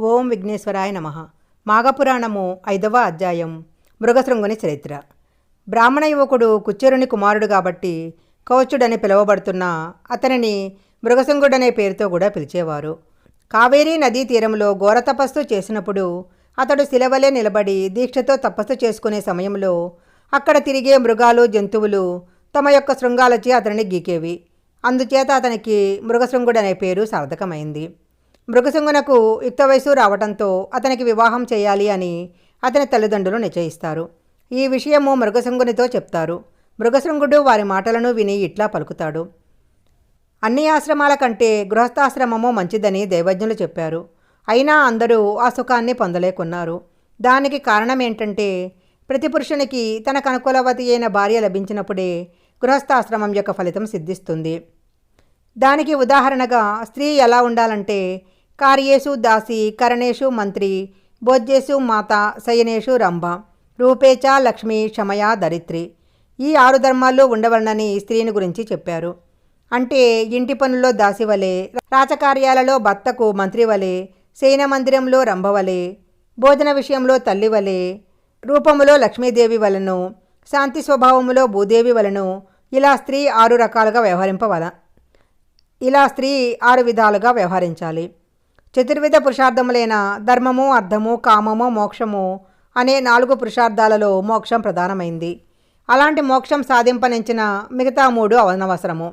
ఓం విఘ్నేశ్వరాయ నమ. మాఘపురాణము ఐదవ అధ్యాయం మృగశృంగుని చరిత్ర. బ్రాహ్మణ యువకుడు కుచ్చేరుని కుమారుడు కాబట్టి కౌచుడని పిలువబడుతున్న అతనిని మృగశృంగుడనే పేరుతో కూడా పిలిచేవారు. కావేరీ నదీ తీరంలో ఘోర తపస్సు చేసినప్పుడు అతడు శిలవలే నిలబడి దీక్షతో తపస్సు చేసుకునే సమయంలో అక్కడ తిరిగే మృగాలు జంతువులు తమ యొక్క శృంగాలచే అతనిని గీకేవి. అందుచేత అతనికి మృగశృంగుడనే పేరు సార్థకమైంది. మృగశృంగునకు యుక్త వయసు రావడంతో అతనికి వివాహం చేయాలి అని అతని తల్లిదండ్రులు నిశ్చయిస్తారు. ఈ విషయము మృగశృంగునితో చెప్తారు. మృగశృంగుడు వారి మాటలను విని ఇట్లా పలుకుతాడు. అన్ని ఆశ్రమాల కంటే గృహస్థాశ్రమము మంచిదని దైవజ్ఞులు చెప్పారు. అయినా అందరూ ఆ సుఖాన్ని పొందలేకున్నారు. దానికి కారణం ఏంటంటే ప్రతి పురుషునికి తనకు అనుకూలవతి అయిన భార్య లభించినప్పుడే గృహస్థాశ్రమం యొక్క ఫలితం సిద్ధిస్తుంది. దానికి ఉదాహరణగా స్త్రీ ఎలా ఉండాలంటే కార్యేషు దాసి కరణేషు మంత్రి భోజ్యేషు మాత శయనేషు రంభ రూపేచ లక్ష్మి క్షమయా దరిత్రి. ఈ ఆరు ధర్మాల్లో ఉండవలనని స్త్రీని గురించి చెప్పారు. అంటే ఇంటి పనుల్లో దాసి వలె రాచకార్యాలలో భర్తకు మంత్రి వలె శయన మందిరంలో రంభవలే భోజన విషయంలో తల్లి వలె రూపములో లక్ష్మీదేవి వలను శాంతి స్వభావములో భూదేవి వలను ఇలా స్త్రీ ఆరు రకాలుగా వ్యవహరింపవల ఇలా స్త్రీ ఆరు విధాలుగా వ్యవహరించాలి. చతుర్విధ పురుషార్థములైన ధర్మము అర్థము కామము మోక్షము అనే నాలుగు పురుషార్థాలలో మోక్షం ప్రధానమైంది. అలాంటి మోక్షం సాధింపనించిన మిగతా మూడు అనవసరము.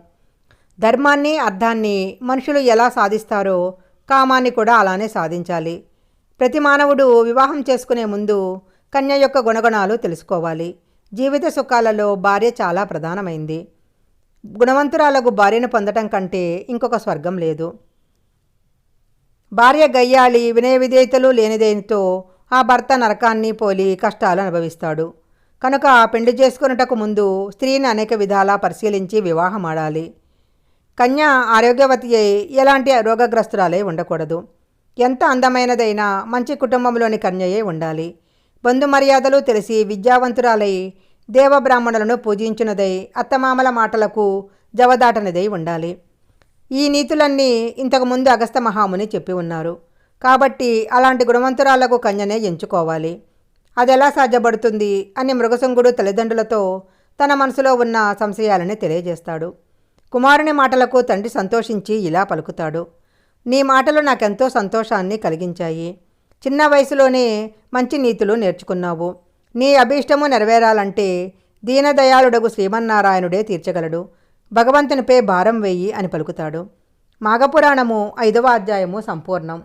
ధర్మాన్ని అర్థాన్ని మనుషులు ఎలా సాధిస్తారో కామాన్ని కూడా అలానే సాధించాలి. ప్రతి మానవుడు వివాహం చేసుకునే ముందు కన్య యొక్క గుణగుణాలు తెలుసుకోవాలి. జీవిత సుఖాలలో భార్య చాలా ప్రధానమైంది. గుణవంతురాలకు భార్యను పొందటం కంటే ఇంకొక స్వర్గం లేదు. భార్య గయ్యాళి వినయ విధేయతలు లేనిదేనితో ఆ భర్త నరకాన్ని పోలి కష్టాలు అనుభవిస్తాడు. కనుక పెళ్ళి చేసుకున్నటకు ముందు స్త్రీని అనేక విధాలా పరిశీలించి వివాహం ఆడాలి. కన్య ఆరోగ్యవతి అయి ఎలాంటి రోగగ్రస్తురాలై ఉండకూడదు. ఎంత అందమైనదైనా మంచి కుటుంబంలోని కన్యయే ఉండాలి. బంధుమర్యాదలు తెలిసి విద్యావంతురాలై దేవబ్రాహ్మణులను పూజించినదై అత్తమామల మాటలకు జవదాటనిదై ఉండాలి. ఈ నీతులన్నీ ఇంతకుముందు అగస్త మహాముని చెప్పి ఉన్నారు. కాబట్టి అలాంటి గుణవంతురాలకు కన్యనే ఎంచుకోవాలి. అది ఎలా సాధ్యపడుతుంది అని మృగశంగుడు తల్లిదండ్రులతో తన మనసులో ఉన్న సంశయాలని తెలియజేస్తాడు. కుమారుని మాటలకు తండ్రి సంతోషించి ఇలా పలుకుతాడు. నీ మాటలు నాకెంతో సంతోషాన్ని కలిగించాయి. చిన్న వయసులోనే మంచి నీతులు నేర్చుకున్నావు. నీ అభీష్టము నెరవేరాలంటే దీనదయాళుడగు శ్రీమన్నారాయణుడే తీర్చగలడు. భగవంతునిపై భారం వేయి అని పలుకుతాడు. మాఘపురాణము ఐదవ అధ్యాయము సంపూర్ణం.